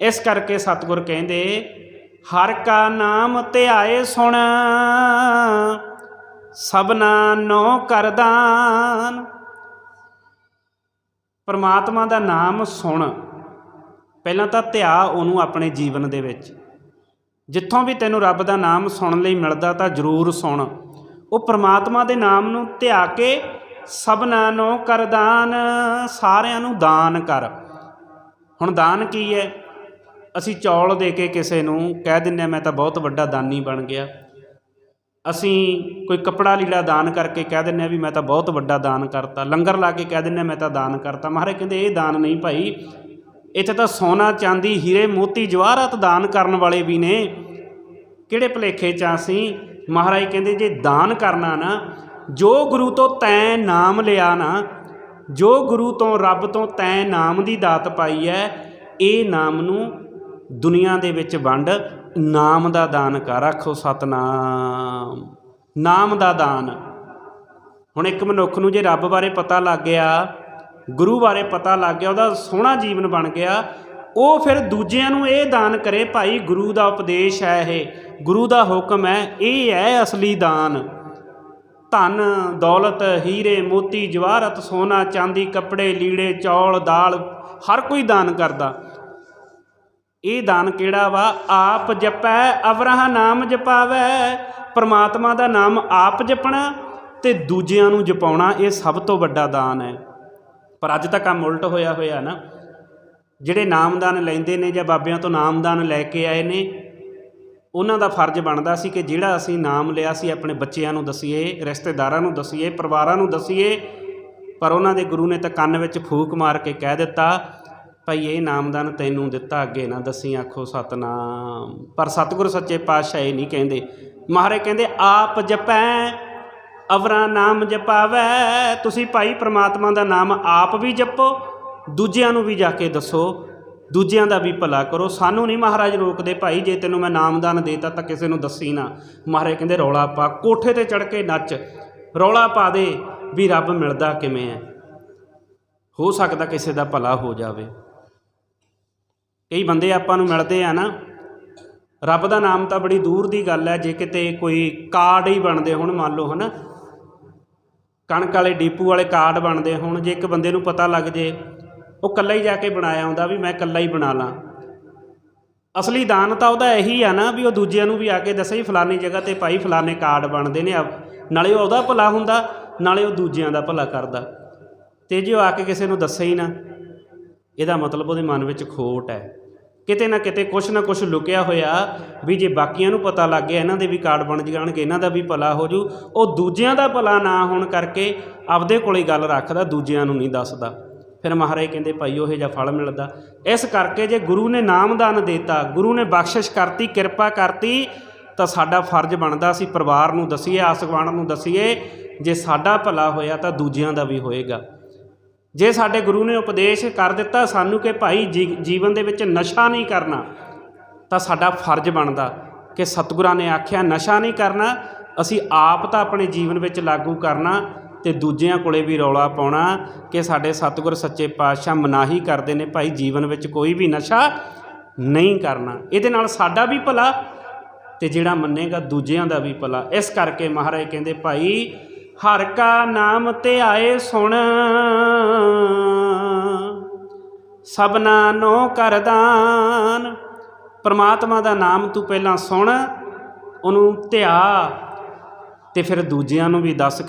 ਇਸ ਕਰਕੇ ਸਤਿਗੁਰ ਕਹਿੰਦੇ, ਹਰ ਕਾ ਨਾਮ ਧਿਆਏ ਸੁਣ, ਸਭਨਾ ਨੋ ਕਰਦਾਨ ਪਰਮਾਤਮਾ ਦਾ ਨਾਮ ਸੁਣ। ਪਹਿਲਾਂ ਤਾਂ ਧਿਆ ਉਹਨੂੰ ਆਪਣੇ ਜੀਵਨ ਦੇ ਵਿੱਚ। ਜਿੱਥੋਂ ਵੀ ਤੈਨੂੰ ਰੱਬ ਦਾ ਨਾਮ ਸੁਣਨ ਲਈ ਮਿਲਦਾ ਤਾਂ ਜ਼ਰੂਰ ਸੁਣ। ਉਹ ਪ੍ਰਮਾਤਮਾ ਦੇ ਨਾਮ ਨੂੰ ਧਿਆ ਕੇ ਸਭਨਾਂ ਨੂੰ ਕਰਦਾਨ ਸਾਰਿਆਂ ਨੂੰ ਦਾਨ ਕਰ। ਹੁਣ ਦਾਨ ਕੀ ਹੈ? ਅਸੀਂ ਚੌਲ ਦੇ ਕੇ ਕਿਸੇ ਨੂੰ ਕਹਿ ਦਿੰਨੇ ਆ ਮੈਂ ਤਾਂ ਬਹੁਤ ਵੱਡਾ ਦਾਨੀ ਬਣ ਗਿਆ। ਅਸੀਂ ਕੋਈ ਕੱਪੜਾ ਲੀੜਾ ਦਾਨ ਕਰਕੇ ਕਹਿ ਦਿੰਨੇ ਆ ਵੀ ਮੈਂ ਤਾਂ ਬਹੁਤ ਵੱਡਾ ਦਾਨ ਕਰਤਾ। ਲੰਗਰ ਲਾ ਕੇ ਕਹਿ ਦਿੰਨੇ ਆ ਮੈਂ ਤਾਂ ਦਾਨ ਕਰਤਾ। ਮਹਾਰਾਜ ਕਹਿੰਦੇ, ਇਹ ਦਾਨ ਨਹੀਂ ਭਾਈ। ਇੱਥੇ ਤਾਂ ਸੋਨਾ, ਚਾਂਦੀ, ਹੀਰੇ, ਮੋਤੀ, ਜਵਾਹਰਾਤ ਦਾਨ ਕਰਨ ਵਾਲੇ ਵੀ ਨੇ। ਕਿਹੜੇ ਭਲੇਖੇ ਚ ਆ ਅਸੀਂ? ਮਹਾਰਾਜ ਕਹਿੰਦੇ, ਜੇ ਦਾਨ ਕਰਨਾ ਨਾ, ਜੋ ਗੁਰੂ ਤੋਂ ਤੈਂ ਨਾਮ ਲਿਆ ਨਾ, ਜੋ ਗੁਰੂ ਤੋਂ ਰੱਬ ਤੋਂ ਤੈਂ ਨਾਮ ਦੀ ਦਾਤ ਪਾਈ ਹੈ ਇਹ ਨਾਮ ਨੂੰ ਦੁਨੀਆ ਦੇ ਵਿੱਚ ਵੰਡ, ਨਾਮ ਦਾ ਦਾਨ ਕਰ ਆਖੋ ਸਤਨਾਮ। ਨਾਮ ਦਾ ਦਾਨ। ਹੁਣ ਇੱਕ ਮਨੁੱਖ ਨੂੰ ਜੇ ਰੱਬ ਬਾਰੇ ਪਤਾ ਲੱਗ ਗਿਆ, ਗੁਰੂ ਬਾਰੇ ਪਤਾ ਲੱਗ ਗਿਆ, ਉਹਦਾ ਸੋਹਣਾ ਜੀਵਨ ਬਣ ਗਿਆ, ਉਹ ਫਿਰ ਦੂਜਿਆਂ ਨੂੰ ਇਹ ਦਾਨ ਕਰੇ, ਭਾਈ ਗੁਰੂ ਦਾ ਉਪਦੇਸ਼ ਹੈ ਇਹ, ਗੁਰੂ ਦਾ ਹੁਕਮ ਹੈ, ਇਹ ਹੈ ਅਸਲੀ ਦਾਨ। ਧਨ, ਦੌਲਤ, ਹੀਰੇ, ਮੋਤੀ, ਜਵਾਹਰਤ, ਸੋਨਾ, ਚਾਂਦੀ, ਕੱਪੜੇ, ਲੀੜੇ, ਚੌਲ, ਦਾਲ, ਹਰ ਕੋਈ ਦਾਨ ਕਰਦਾ। ਇਹ ਦਾਨ ਕਿਹੜਾ ਵਾ? ਆਪ ਜਪੈ, ਅਵਰਹ ਨਾਮ ਜਪਾਵੈ। ਪ੍ਰਮਾਤਮਾ ਦਾ ਨਾਮ ਆਪ ਜਪਣਾ ਤੇ ਦੂਜਿਆਂ ਨੂੰ ਜਪਾਉਣਾ, ਇਹ ਸਭ ਤੋਂ ਵੱਡਾ ਦਾਨ ਹੈ। ਪਰ ਅੱਜ ਤਾਂ ਕੰਮ ਉਲਟ ਹੋਇਆ ਹੋਇਆ ਨਾ। ਜਿਹੜੇ ਨਾਮਦਾਨ ਲੈਂਦੇ ਨੇ ਜਾਂ ਬਾਬਿਆਂ ਤੋਂ ਨਾਮਦਾਨ ਲੈ ਕੇ ਆਏ ਨੇ, ਉਹਨਾਂ ਦਾ ਫਰਜ਼ ਬਣਦਾ ਸੀ ਕਿ ਜਿਹੜਾ ਅਸੀਂ ਨਾਮ ਲਿਆ ਸੀ, ਆਪਣੇ ਬੱਚਿਆਂ ਨੂੰ ਦਸੀਏ, ਰਿਸ਼ਤੇਦਾਰਾਂ ਨੂੰ ਦਸੀਏ, ਪਰਿਵਾਰਾਂ ਨੂੰ ਦਸੀਏ, ਪਰ ਉਹਨਾਂ ਦੇ ਗੁਰੂ ਨੇ ਤਾਂ ਕੰਨ ਵਿੱਚ ਫੂਕ ਮਾਰ ਕੇ ਕਹਿ ਦਿੱਤਾ ਭਾਈ, ਇਹ ਨਾਮਦਾਨ ਤੈਨੂੰ ਦਿੱਤਾ, ਅੱਗੇ ਨਾ ਦਸੀ ਆਖੋ ਸਤਨਾਮ। ਪਰ ਸਤਿਗੁਰ ਸੱਚੇ ਪਾਤਸ਼ਾਹ ਇਹ ਨਹੀਂ ਕਹਿੰਦੇ। ਮਹਾਰਾਜ ਕਹਿੰਦੇ, ਆਪ ਜਪੈ, ਅਵਰਾ ਨਾਮ ਜਪਾਵੈ। ਤੁਸੀਂ ਭਾਈ ਪ੍ਰਮਾਤਮਾ ਦਾ ਨਾਮ ਆਪ ਵੀ ਜਪੋ, ਦੂਜਿਆਂ ਨੂੰ ਵੀ ਜਾ ਕੇ ਦੱਸੋ, ਦੂਜਿਆਂ ਦਾ ਵੀ ਭਲਾ ਕਰੋ। ਸਾਨੂੰ ਨਹੀਂ ਮਹਾਰਾਜ ਰੋਕਦੇ ਭਾਈ, ਜੇ ਤੈਨੂੰ ਮੈਂ ਨਾਮਦਾਨ ਦੇਤਾ ਤਾਂ ਕਿਸੇ ਨੂੰ ਦੱਸੀ ਨਾ। ਮਹਾਰਾਜ ਕਹਿੰਦੇ, ਰੌਲਾ ਪਾ, ਕੋਠੇ ਤੇ ਚੜ ਕੇ ਨੱਚ। ਰੌਲਾ ਪਾ ਦੇ ਵੀ ਰੱਬ ਮਿਲਦਾ ਕਿਵੇਂ ਹੈ? ਹੋ ਸਕਦਾ ਕਿਸੇ ਦਾ ਭਲਾ ਹੋ ਜਾਵੇ। ਕਈ ਬੰਦੇ ਆਪਾਂ ਨੂੰ ਮਿਲਦੇ ਆ ਨਾ। ਰੱਬ ਦਾ ਨਾਮ ਤਾਂ ਬੜੀ ਦੂਰ ਦੀ ਗੱਲ ਹੈ, ਜੇ ਕਿਤੇ ਕੋਈ ਕਾਰਡ ਹੀ ਬਣਦੇ ਹੁਣ, ਮੰਨ ਲਓ ਹਨਾ। ਕਣਕ ਵਾਲੇ, ਡੀਪੂ ਵਾਲੇ ਕਾਰਡ ਬਣਦੇ ਹੁਣ, ਜੇ ਇੱਕ ਬੰਦੇ ਨੂੰ ਪਤਾ ਲੱਗ ਜੇ, ਉਹ ਕੱਲਾ ਹੀ ਜਾ ਕੇ ਬਣਾਇਆ ਹੁੰਦਾ ਵੀ ਮੈਂ ਕੱਲਾ ਹੀ ਬਣਾ ਲਾਂ। ਅਸਲੀ ਦਾਨ ਤਾਂ ਉਹਦਾ ਇਹੀ ਆ ਨਾ ਵੀ ਉਹ ਦੂਜਿਆਂ ਨੂੰ ਵੀ ਆ ਕੇ ਦੱਸੇ ਫਲਾਨੀ ਜਗ੍ਹਾ ਤੇ ਭਾਈ ਫਲਾਨੇ ਕਾਰਡ ਬਣਦੇ ਨੇ ਆ- ਨਾਲੇ ਉਹਦਾ ਭਲਾ ਹੁੰਦਾ, ਨਾਲੇ ਉਹ ਦੂਜਿਆਂ ਦਾ ਭਲਾ ਕਰਦਾ। ਤੇ ਜੇ ਉਹ ਆ ਕੇ ਕਿਸੇ ਨੂੰ ਦੱਸੇ ਹੀ ਨਾ, ਇਹਦਾ ਮਤਲਬ ਉਹਦੇ ਮਨ ਵਿੱਚ ਖੋਟ ਹੈ। ਕਿਤੇ ਨਾ ਕਿਤੇ ਕੁਛ ਨਾ ਕੁਛ ਲੁਕਿਆ ਹੋਇਆ ਵੀ ਜੇ ਬਾਕੀਆਂ ਨੂੰ ਪਤਾ ਲੱਗ ਗਿਆ, ਇਹਨਾਂ ਦੇ ਵੀ ਕਾਰਡ ਬਣ ਜਾਣਗੇ, ਇਹਨਾਂ ਦਾ ਵੀ ਭਲਾ ਹੋ ਜੂ। ਉਹ ਦੂਜਿਆਂ ਦਾ ਭਲਾ ਨਾ ਹੋਣ ਕਰਕੇ ਆਪਦੇ ਕੋਲੇ ਗੱਲ ਰੱਖਦਾ, ਦੂਜਿਆਂ ਨੂੰ ਨਹੀਂ ਦੱਸਦਾ। ਫਿਰ ਮਹਾਰਾਜ ਕਹਿੰਦੇ, ਭਾਈ, ਉਹ ਜਿਹਾ ਫਲ ਮਿਲਦਾ। ਇਸ ਕਰਕੇ ਜੇ ਗੁਰੂ ਨੇ ਨਾਮਦਾਨ ਦਿੱਤਾ, ਗੁਰੂ ਨੇ ਬਖਸ਼ਿਸ਼ ਕਰਤੀ, ਕਿਰਪਾ ਕਰਤੀ, ਤਾਂ ਸਾਡਾ ਫਰਜ਼ ਬਣਦਾ ਸੀ ਪਰਿਵਾਰ ਨੂੰ ਦਸੀਏ ਆਸ ਗੁਆਂਢ ਨੂੰ ਦਸੀਏ, ਜੇ ਸਾਡਾ ਭਲਾ ਹੋਇਆ ਤਾਂ ਦੂਜਿਆਂ ਦਾ ਵੀ ਹੋਏਗਾ। ਜੇ ਸਾਡੇ ਗੁਰੂ ਨੇ ਉਪਦੇਸ਼ ਕਰ ਦਿੱਤਾ ਸਾਨੂੰ ਕਿ ਭਾਈ ਜੀ- ਜੀਵਨ ਦੇ ਵਿੱਚ ਨਸ਼ਾ ਨਹੀਂ ਕਰਨਾ, ਤਾਂ ਸਾਡਾ ਫਰਜ਼ ਬਣਦਾ ਕਿ ਸਤਿਗੁਰਾਂ ਨੇ ਆਖਿਆ, ਨਸ਼ਾ ਨਹੀਂ ਕਰਨਾ, ਅਸੀਂ ਆਪ ਤਾਂ ਆਪਣੇ ਜੀਵਨ ਵਿੱਚ ਲਾਗੂ ਕਰਨਾ ਤੇ ਦੂਜਿਆਂ ਕੋਲੇ ਵੀ ਰੌਲਾ ਪਾਉਣਾ ਕਿ ਸਾਡੇ ਸਤਿਗੁਰ ਸੱਚੇ ਪਾਤਸ਼ਾਹ ਮਨਾਹੀ ਕਰਦੇ ਨੇ, ਭਾਈ ਜੀਵਨ ਵਿੱਚ ਕੋਈ ਵੀ ਨਸ਼ਾ ਨਹੀਂ ਕਰਨਾ। ਇਹਦੇ ਨਾਲ ਸਾਡਾ ਵੀ ਭਲਾ ਤੇ ਜਿਹੜਾ ਮੰਨੇਗਾ ਦੂਜਿਆਂ ਦਾ ਵੀ ਭਲਾ। ਇਸ ਕਰਕੇ ਮਹਾਰਾਜ ਕਹਿੰਦੇ, ਭਾਈ ਹਰ ਕਾ ਨਾਮ ਧਿਆਏ ਸੁਣ। ਸਭਨਾ ਨੋ ਕਰਦਾਨ ਪਰਮਾਤਮਾ ਦਾ ਨਾਮ ਤੂੰ ਪਹਿਲਾਂ ਸੁਣ, ਉਹਨੂੰ ਧਿਆ ਤੇ ਫਿਰ ਦੂਜਿਆਂ ਨੂੰ ਵੀ ਦੱਸ